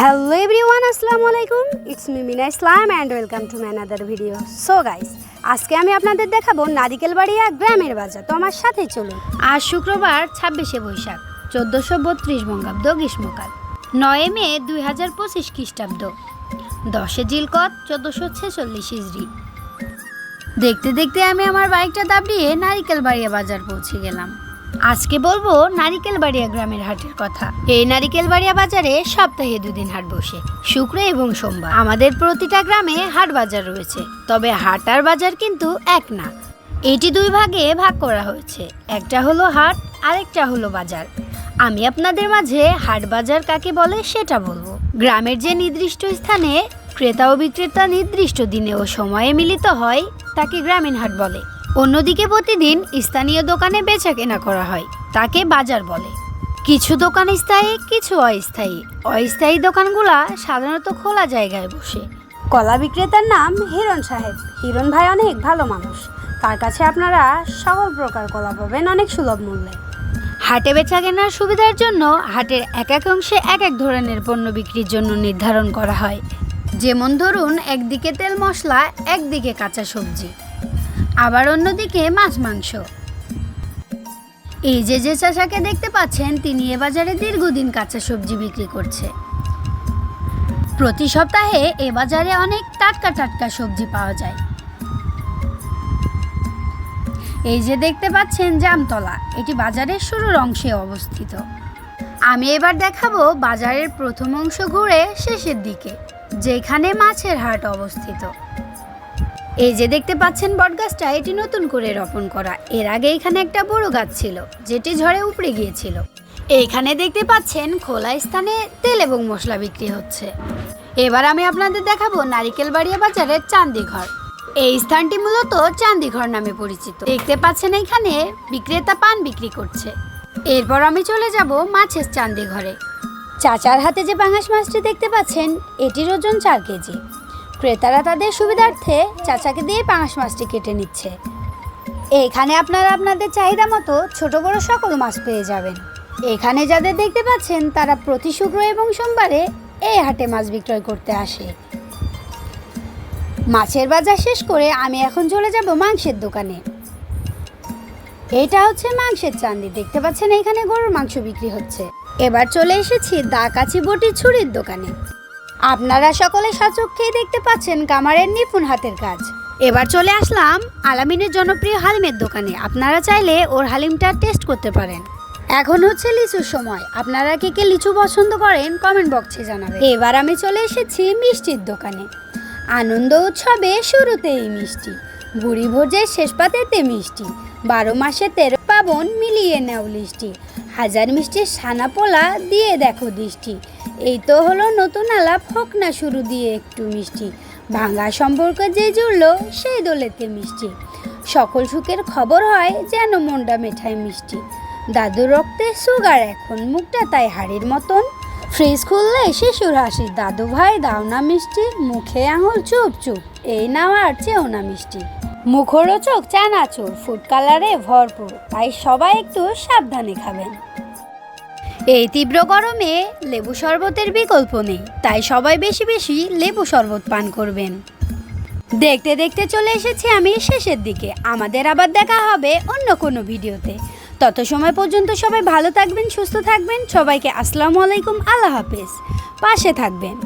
Hello everyone আসসালামু আলাইকুম it's me Mina Islam and welcome to my another video so guys আজকে আমি আপনাদের দেখাবো নারিকেলবাড়িয়া গ্রামের বাজার। তো আমার সাথেই চলুন। আজ শুক্রবার, ছাব্বিশে বৈশাখ, চোদ্দোশো বত্রিশ বঙ্গাব্দ গ্রীষ্মকাল। নয় মে দুই হাজার পঁচিশ খ্রিস্টাব্দ। দশে জিলকত, চোদ্দোশো ছেচল্লিশ ইজরি দেখতে দেখতে আমি আমার বাইকটা দাবিয়ে নারিকেলবাড়িয়া বাজার পৌঁছে গেলাম। আজকে বলব নারিকেলবাড়িয়া গ্রামের হাটের কথা। এই নারিকেলবাড়িয়া বাজারে সপ্তাহে দুদিন হাট বসে, শুক্র এবং সোমবার। আমাদের প্রতিটা গ্রামে হাট বাজার রয়েছে, তবে হাট আর বাজার কিন্তু এক না। এটি দুই ভাগে ভাগ করা হয়েছে, একটা হলো হাট, আরেকটা হলো বাজার। আমি আপনাদের মাঝে হাট বাজার কাকে বলে সেটা বলব। গ্রামের যে নির্দিষ্ট স্থানে ক্রেতা ও বিক্রেতা নির্দিষ্ট দিনে ও সময়ে মিলিত হয়, তাকে গ্রামীণ হাট বলে। অন্যদিকে প্রতিদিন স্থানীয় দোকানে বেচা কেনা করা হয়, তাকে বাজার বলে। কিছু দোকান স্থায়ী, কিছু অস্থায়ী। অস্থায়ী দোকানগুলা সাধারণত খোলা জায়গায় বসে। কলা বিক্রেতার নাম হিরণ সাহেব। হিরণ ভাই অনেক ভালো মানুষ। তার কাছে আপনারা সকল প্রকার কলা পাবেন অনেক সুলভ মূল্যে। হাটে বেচা কেনার সুবিধার জন্য হাটের এক এক অংশে এক এক ধরনের পণ্য বিক্রির জন্য নির্ধারণ করা হয়। যেমন ধরুন, একদিকে তেল মশলা, একদিকে কাঁচা সবজি। আবার অন্যদিকে মাছ, মাংস। এই যে যে চাষাকে দেখতে পাচ্ছেন, তিনি এ বাজারে দীর্ঘদিন কাঁচা সবজি বিক্রি করছে। প্রতি সপ্তাহে এ বাজারে অনেক টাটকা টাটকা সবজি পাওয়া যায়। এই যে দেখতে পাচ্ছেন জামতলা, এটি বাজারের শুরুর অংশে অবস্থিত। আমি এবার দেখাবো বাজারের প্রথম অংশ ঘুরে শেষের দিকে, যেখানে মাছের হাট অবস্থিত। এই যে দেখতে পাচ্ছেন বটগাছটা, এটি নতুন করে রোপণ করা। এর আগে এখানে একটা বড় গাছ ছিল, যেটি ঝড়ে উপড়ে গিয়েছিল। এখানে দেখতে পাচ্ছেন খোলা স্থানে তেল এবং মশলা বিক্রি হচ্ছে। এবার আমি আপনাদের দেখাবো নারিকেলবাড়িয়া বাজারের চান্দিঘর। এই স্থানটি মূলত চান্দিঘর নামে পরিচিত। দেখতে পাচ্ছেন এখানে বিক্রেতা পান বিক্রি করছে। এরপর আমি চলে যাব মাছের চান্দিঘরে। চাচার হাতে যে পাঙাশ মাছটি দেখতে পাচ্ছেন, এটির ওজন চার কেজি। ক্রেতারা তাদের সুবিধার্থে চাচাকে দিয়ে পাঙাশ মাছটি কেটে নিচ্ছে। এখানে আপনারা আপনাদের চাহিদা মতো ছোট বড় সকল মাছ পেয়ে যাবেন। এখানে যাদের দেখতে পাচ্ছেন, তারা প্রতি শুক্র এবং সোমবারে এই হাটে মাছ বিক্রয় করতে আসে। মাছের বাজার শেষ করে আমি এখন চলে যাব মাংসের দোকানে। এটা হচ্ছে মাংসের চান্দি দেখতে পাচ্ছেন এখানে গরুর মাংস বিক্রি হচ্ছে। এবার চলে এসেছি দা কাচি বটি ছুরির দোকানে। আপনারা সকলে সচক্ষেই দেখতে পাচ্ছেন কামারের নিপুণ হাতের কাজ। এবার চলে আসলাম আলামিনের জনপ্রিয় হালিমের দোকানে। আপনারা চাইলে ওর হালিমটা টেস্ট করতে পারেন। এখন হচ্ছে লিচুর সময়। আপনারা কে কে লিচু পছন্দ করেন কমেন্ট বক্সে জানাবেন। এবার আমি চলে এসেছি মিষ্টির দোকানে। আনন্দ উৎসবে শুরুতেই মিষ্টি। বুড়ি ভোজের শেষ পাতেতে মিষ্টি। বারো মাসে তেরো পাবন মিলিয়ে নেও লিষ্টি। হাজার মিষ্টির সানা পোলা দিয়ে দেখো দৃষ্টি। এই তো হলো নতুন আলাপ, হোক না শুরু দিয়ে একটু মিষ্টি। ভাঙা সম্পর্ক যে জুড়লো সেই দোলেতে মিষ্টি। সকল সুখের খবর হয় যেন মনটা মেঠায় মিষ্টি। দাদুর রক্তে সুগার, এখন মুখটা তাই হাড়ির মতন। ফ্রিজ খুললে শিশুর হাসি, দাদু ভাই, দাও না মিষ্টি, মুখে আঙুল চুপ চুপ, এই নাও আর চেও না মিষ্টি। মুখরোচক, চানাচুর, ফুড কালারে ভরপুর, তাই সবাই একটু সাবধানে খাবেন। এই তীব্র গরমে লেবু শরবতের বিকল্প নেই, তাই সবাই বেশি বেশি লেবু শরবত পান করবেন। দেখতে দেখতে চলে এসেছি আমি শেষের দিকে, আমাদের আবার দেখা হবে অন্য কোনো ভিডিওতে। তত সময় পর্যন্ত সবাই ভালো থাকবেন, সুস্থ থাকবেন, সবাইকে আসসালামু আলাইকুম, আল্লাহ হাফেজ। পাশে থাকবেন।